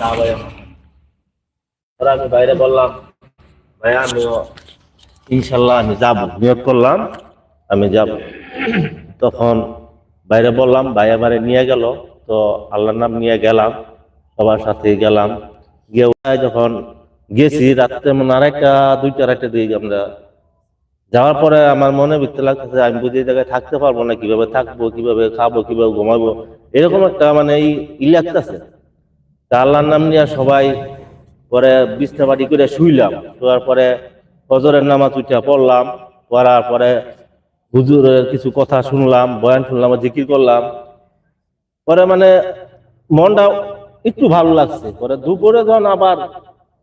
ভাই। আমি বাইরে বললাম ভাইয়া আমিও ইনশাল্লাহ আমি যাব। নিয়োগ করলাম, আমি যাব। তখন বাইরে বললাম, ভাই, আমারে নিয়ে গেল। তো আল্লাহর নাম নিয়ে গেলাম, সবার সাথে গেলাম। গিয়ে যখন গেছি, রাত্রে মনে আরেকটা, দুইটা রাতে দিয়ে আমরা যাওয়ার পরে আমার মনে ভিতরে লাগতেছে, আমি বুঝি জায়গায় থাকতে পারব না, কীভাবে থাকব, কীভাবে খাব, কীভাবে ঘুমাবো, এরকম একটা মানে ই লাগতেছে। তা আল্লাহর নাম নিয়ে সবাই পরে বিছনা বাড়ি করে শুইলাম। শোয়ার পরে হজরের নামাজ উঠা পড়লাম। পড়ার পরে হুজুরের কিছু কথা শুনলাম, বয়ান শুনলাম, জিকির করলাম। পরে মানে মনটা একটু ভালো লাগছে। পরে দুপুরে যখন আবার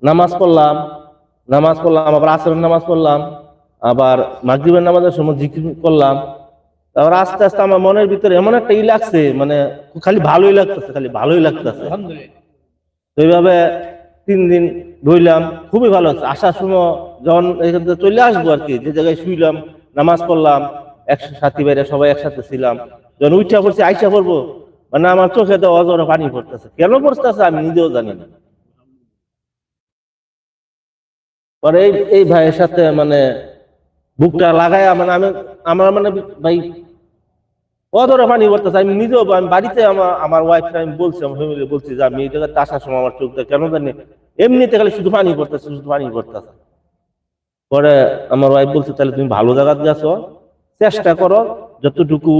নামাজ পড়লাম নামাজ পড়লাম, আবার আসরের নামাজ পড়লাম, আবার মাগরিবের নামাজের সময় জিকির করলাম। তারপর আস্তে আস্তে আমার মনের ভিতরে এমন একটা ই লাগছে মানে খালি ভালোই লাগতেছে, খালি ভালোই লাগতেছে। তো এইভাবে তিন দিন রইলাম। খুবই ভালো আসার সময় যখন এখান থেকে চলে আসব আর কি, যে জায়গায় শুইলাম, নামাজ পড়লাম, একশো সাথী বাইরে সবাই একসাথে ছিলাম। যখন উঠা পড়ছি, আইসা পড়ব মানে আমার চোখে তো অজরে পানি পড়তেছে। কেন পড়তেছে আমি নিজেও জানি না। পরে এই এই ভাইয়ের সাথে মানে বুকটা লাগায় মানে আমি আমার মানে ভাই অধরে পানি পড়তেছে আমি নিজেও আমি বাড়িতে আমার আমার ওয়াইফ আমি বলছি, আমার ফ্যামিলি বলছি যে, আমি এই জায়গাতে আসার সময় আমার চোখটা কেন জানি। এমনিতে খালি শুধু পানি পড়তেছে শুধু পানি পড়তেছে পরে আমার ওয়াইফ বলছে, তাহলে তুমি ভালো জায়গাতে গেছো চেষ্টা করো যতটুকু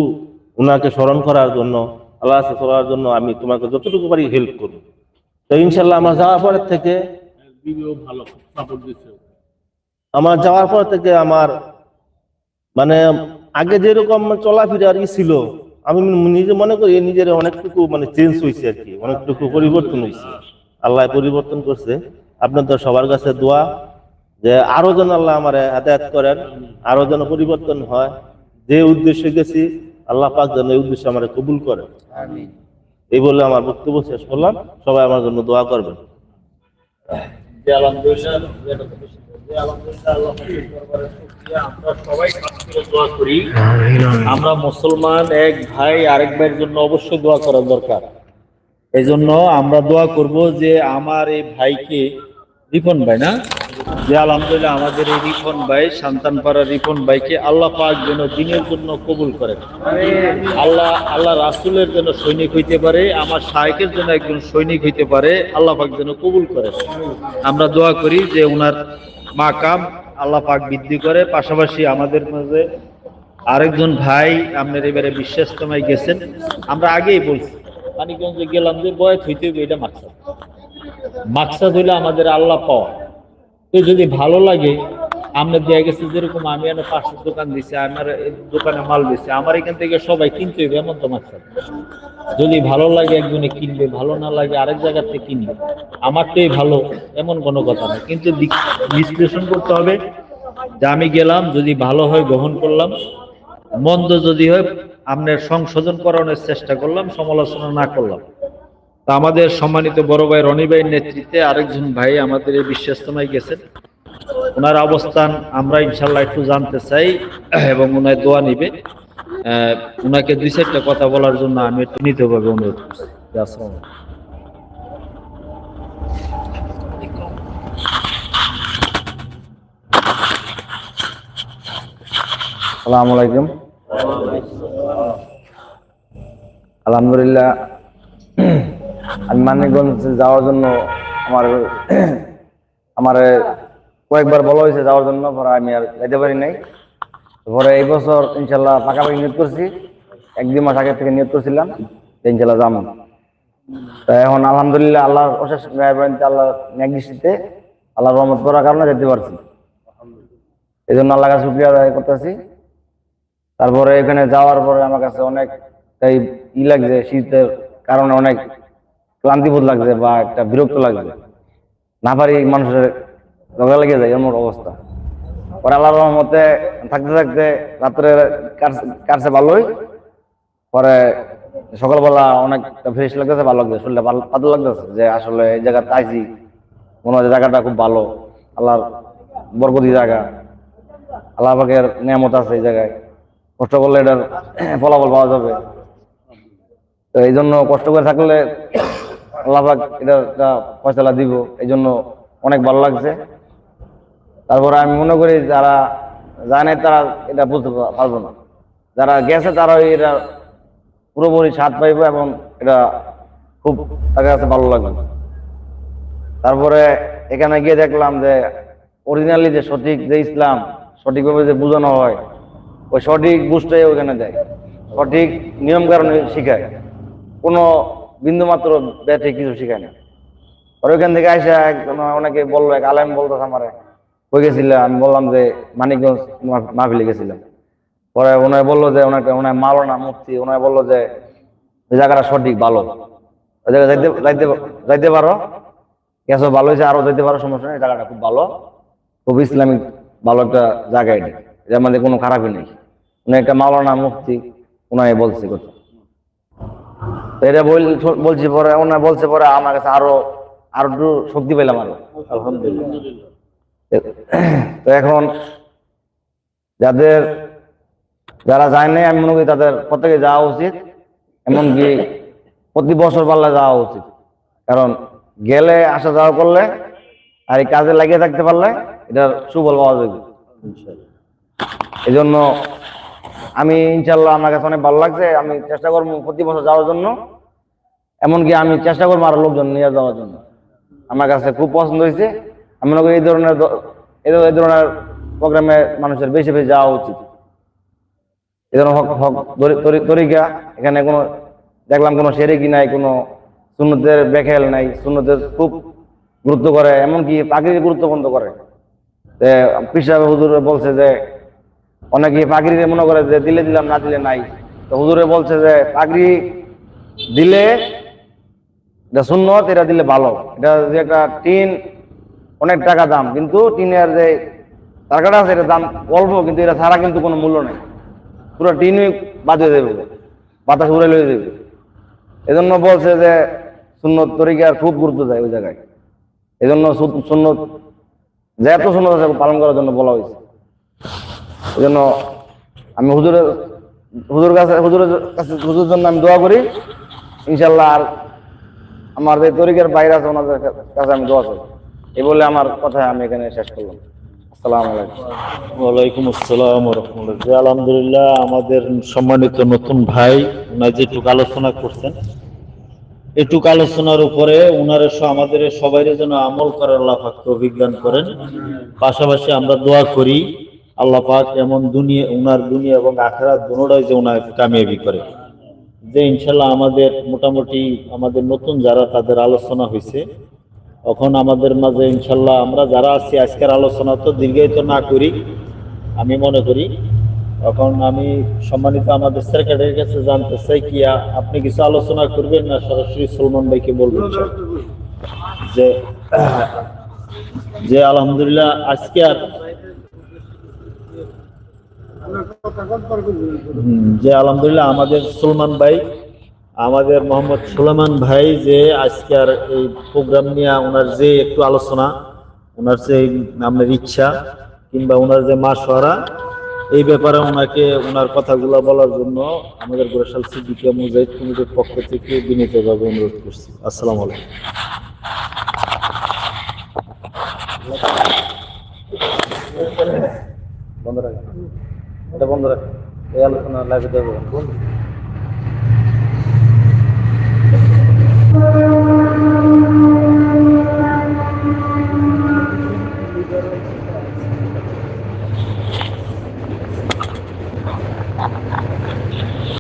ওনাকে স্মরণ করার জন্য, আল্লাহ করার জন্য আমি তোমাকে যতটুকু পারি হেল্প করব তো ইনশাল্লাহ আমার যাওয়ার পরের থেকে আমার যাওয়ার পর থেকে আমার মানে আগে যেরকম চলাফেরার ই ছিল আমি নিজে মনে করি নিজের অনেকটুকু মানে চেঞ্জ হয়েছে আর কি অনেকটুকু পরিবর্তন হয়েছে আল্লাহ পরিবর্তন করছে। আপনাদের সবার কাছে দোয়া যে আরও যেন আল্লাহ আমার হাতায়াত করেন আরও যেন পরিবর্তন হয়। যে উদ্দেশ্যে গেছি আল্লাহ পাক যেন এই উদ্দেশ্যে আমার কবুল করে এই বলে আমার বক্তব্য শেষ করলাম। সবাই আমার জন্য দোয়া করবেন। আলহামদুলিল্লাহ আল্লাহ আমরা সবাই দোয়া করি। আমরা মুসলমান এক ভাই আরেক ভাইয়ের জন্য অবশ্যই দোয়া করা দরকার। এই জন্য আমরা দোয়া করব যে আমার এই ভাইকে রিপন ভাই না? যে আলহামদুলিল্লাহ আমাদের এই রিপন ভাই সন্তানপাড়া রিপন ভাইকে আল্লাহ পাক যেন দিনের জন্য কবুল করেন। আল্লাহ আল্লাহ রাসুলের জন্য সৈনিক হইতে পারে আমার শাহেকের জন্য একজন সৈনিক হইতে পারে আল্লাহ পাক যেন কবুল করেন। আমরা দোয়া করি যে ওনার মাকাম আল্লাহ পাক বৃদ্ধি করে। পাশাপাশি আমাদের মাঝে আরেকজন ভাই আপনার এবারে বিশ্বাস্তমায় গেছেন। আমরা আগেই বলছি। মানিকগঞ্জে গেলাম যে বয়স হইতে হবে এটা মাকসাদ। মাকসাদ হইলে আমাদের আল্লাহ পাওয়া। তো যদি ভালো লাগে আমরা দেয়া গেছে যেরকম আমি একটা পাশের দোকান দিছি, আমার দোকানে মাল দিছি, আমার এখান থেকে সবাই কিনতে হবে এমন তো মাকসাদ যদি ভালো লাগে একজনে কিনবে, ভালো না লাগে আরেক জায়গা থেকে কিনবে। আমারটাই ভালো, এমন কোনো কথা না কিন্তু বিশ্লেষণ করতে হবে যে আমি গেলাম, যদি ভালো হয় গ্রহণ করলাম, মন্দ যদি হয় আপনার সংশোধন করানোর চেষ্টা করলাম, সমালোচনা না করলাম। তা আমাদের সম্মানিত বড় ভাই রনি ভাইয়ের নেতৃত্বে আরেকজন ভাই আমাদের এই বিশ্বাস্তমায় গেছেন। ওনার অবস্থান আমরা ইনশাল্লাহ একটু জানতে চাই, এবং ওনার দোয়া নিবে। ওনাকে দুই চারটা কথা বলার জন্য আমি একটু নিতেভাবে অনুরোধ করছি। আসসালামু সালাম আলাইকুম। আলহামদুলিল্লাহ, আমি মানিকগঞ্জ যাওয়ার জন্য আমার আমার কয়েকবার বলা হয়েছে যাওয়ার জন্য, পরে আমি আর যেতে পারি নাই। পরে এই বছর ইনশাল্লাহ পাকাপাকি নিয়োগ করছি। এক দুই মাস আগে থেকে নিয়োগ করছিলাম ইনশাল্লাহ যাব তা এখন আলহামদুলিল্লাহ আল্লাহর অশেষ আল্লাহ নেগিসিতে আল্লাহর রহমত করার কারণে যেতে পারছি। এই জন্য আল্লাহ কাছে শুক্রিয়া আদায় করতেছি। তারপরে এখানে যাওয়ার পরে আমার কাছে অনেক এই ই লাগছে, শীতের কারণে অনেক ক্লান্তিবোধ লাগছে বা একটা বিরক্ত লাগছে। না পারি মানুষের জগা লেগে যায় এমন অবস্থা। পরে আল্লাহর রহমতে থাকতে থাকতে রাত্রে কাটছে- ভালোই পরে সকালবেলা অনেক ফ্রেশ লাগতেছে, ভালো শরীরটা ভালো পাতলা লাগতেছে যে আসলে এই জায়গাতে আইছি। মনে হয় জায়গাটা খুব ভালো, আল্লাহর বরকতি জায়গা। আল্লাহ পাকের নিয়ামত আছে এই জায়গায়। কষ্ট করলে এটার ফলাফল পাওয়া যাবে। তো এই জন্য কষ্ট করে থাকলে আল্লাহ পাক এটা একটা দিব। এই জন্য অনেক ভালো লাগছে। তারপরে আমি মনে করি যারা জানে তারা এটা বুঝতে পারব না। যারা গেছে তারা এটা পুরোপুরি স্বাদ পাইবে এবং এটা খুব তাদের কাছে ভালো লাগবে। তারপরে এখানে গিয়ে দেখলাম যে অরিজিনালি যে সঠিক যে ইসলাম, সঠিকভাবে যে বোঝানো হয়, ওই সঠিক বুঝটাই ওখানে দেয়। সঠিক নিয়ম কারণে শিখায়। কোনো বিন্দুমাত্র ব্যাটে কিছু শিখায় না। আর ওইখান থেকে আসে অনেকে বলল, এক আলেম বলতেছে আমারে কই গেছিলাম আমি বললাম যে মানিকগঞ্জ মাহফিলে গেছিলাম। পরে ওনায় বলল যে ওনাকে ওনায় মারো না মুক্তি ওনায় বলল যে জায়গাটা সঠিক, ভালো। জায়গায় যাইতে পারো। গেছো ভালো হয়েছে, আরও যাইতে পারো, সমস্যা নেই। জায়গাটা খুব ভালো। খুব ইসলামিক ভালো একটা জায়গা এটা। এটার মধ্যে কোনো খারাপই নেই। উনি একটা মাওলানা মুফতি উনাই বলছে কথা। এটা বল- বলছি পরে ওনার বলছে পরে আমার কাছে আরও আরও শক্তি পেলাম আরও। আলহামদুলিল্লাহ। তো এখন যাদের, যারা যায় নাই, আমি মনে করি তাদের প্রত্যেকে যাওয়া উচিত। এমনকি প্রতি বছর পাল্লা যাওয়া উচিত। কারণ গেলে, আসা যাওয়া করলে আর এই কাজে লাগিয়ে থাকতে পারলে এটার সুফল পাওয়া যাবে। এই জন্য আমি ইনশাল্লাহ আমার কাছে অনেক ভালো লাগছে। আমি চেষ্টা করব প্রতি বছর যাওয়ার জন্য। এমনকি আমি চেষ্টা করব আরও লোকজন নিয়ে যাওয়ার জন্য। আমার কাছে খুব পছন্দ হয়েছে। আমি মনে করি এই ধরনের এই ধরনের প্রোগ্রামে মানুষের বেশি বেশি যাওয়া উচিত। এই ধরনের হক হক তরি- তরি- তরিকা, এখানে কোনো দেখলাম কোনো সেরেকি নাই, কোনো সুন্নতের বেখেল নাই, সুন্নতের খুব গুরুত্ব করে, এমনকি পাখির গুরুত্ব বন্ধ করে পিসাব হুজুর বলছে যে, অনেকে পাগড়ি মনে করে যে দিলে দিলাম, না দিলে নাই। তো হুজুরে বলছে যে পাগড়ি দিলে এটা সুন্নত, এটা দিলে ভালো। এটা যে একটা টিন অনেক টাকা দাম, কিন্তু টিনের যে টাকাটা আছে এটা দাম অল্প, কিন্তু এটা ছাড়া কিন্তু কোনো মূল্য নেই। পুরো টিনই বাঁধিয়ে দেবে বাতাস উড়ে লয়ে দেবে এজন্য বলছে যে সুন্নত তরিকার খুব গুরুত্ব দেয় ওই জায়গায়। এজন্য সু- সুন্নত, যে এত সুন্নত আছে পালন করার জন্য বলা হয়েছে। এই জন্য আমি হুজুরের, হুজুর কাছে, হুজুরের কাছে হুজুর জন্য আমি দোয়া করি। ইনশাল্লাহ আর আমার যে তরিকের বাইরে আছে ওনাদের কাছে আমি দোয়া করি। এই বলে আমার কথা আমি এখানে শেষ করলাম। ওয়ালাইকুম আসসালাম আলহামদুলিল্লাহ, আমাদের সম্মানিত নতুন ভাই ওনার যেটুকু আলোচনা করছেন, এটুকু আলোচনার উপরে ওনার স- আমাদের সবাই যেন আমল করার আল্লাহ অভিজ্ঞান করেন। পাশাপাশি আমরা দোয়া করি, আল্লাহ পাক এমন দুনিয়া, উনার দুনিয়া এবং আখেরাত দুটোটাই যে ওনার কামিয়াবি করে। যে ইনশাল্লাহ আমাদের মোটামুটি আমাদের নতুন যারা তাদের আলোচনা হয়েছে এখন আমাদের মাঝে ইনশাল্লাহ আমরা যারা আছি, আজকের আলোচনা তো দীর্ঘায়িত না করি, আমি মনে করি। তখন আমি সম্মানিত আমাদের সেক্রেটারির কাছে জানতে চাই কি, আপনি কিছু আলোচনা করবেন না? সরাসরি সলমান ভাইকে বলবেন যে যে আলহামদুলিল্লাহ আজকে আর যে আলহামদুলিল্লাহ আমাদের সলমান ভাই আমাদের মোহাম্মদ সুলেমান ভাই যে আজকে আর এই প্রোগ্রাম নিয়ে ওনার যে একটু আলোচনা, ওনার যে আপনার ইচ্ছা কিংবা ওনার যে মা সরা এই ব্যাপারে ওনাকে ওনার কথাগুলো বলার জন্য আমাদের বরিশাল সিদ্দিকিয়া মুজাহিদ কমিটির পক্ষ থেকে বিনীতভাবে অনুরোধ করছি। আসসালামু আলাইকুম। বন্ধ রাখ। এটা বন্ধ রাখ। এই আলোচনা লাইভে দেবো।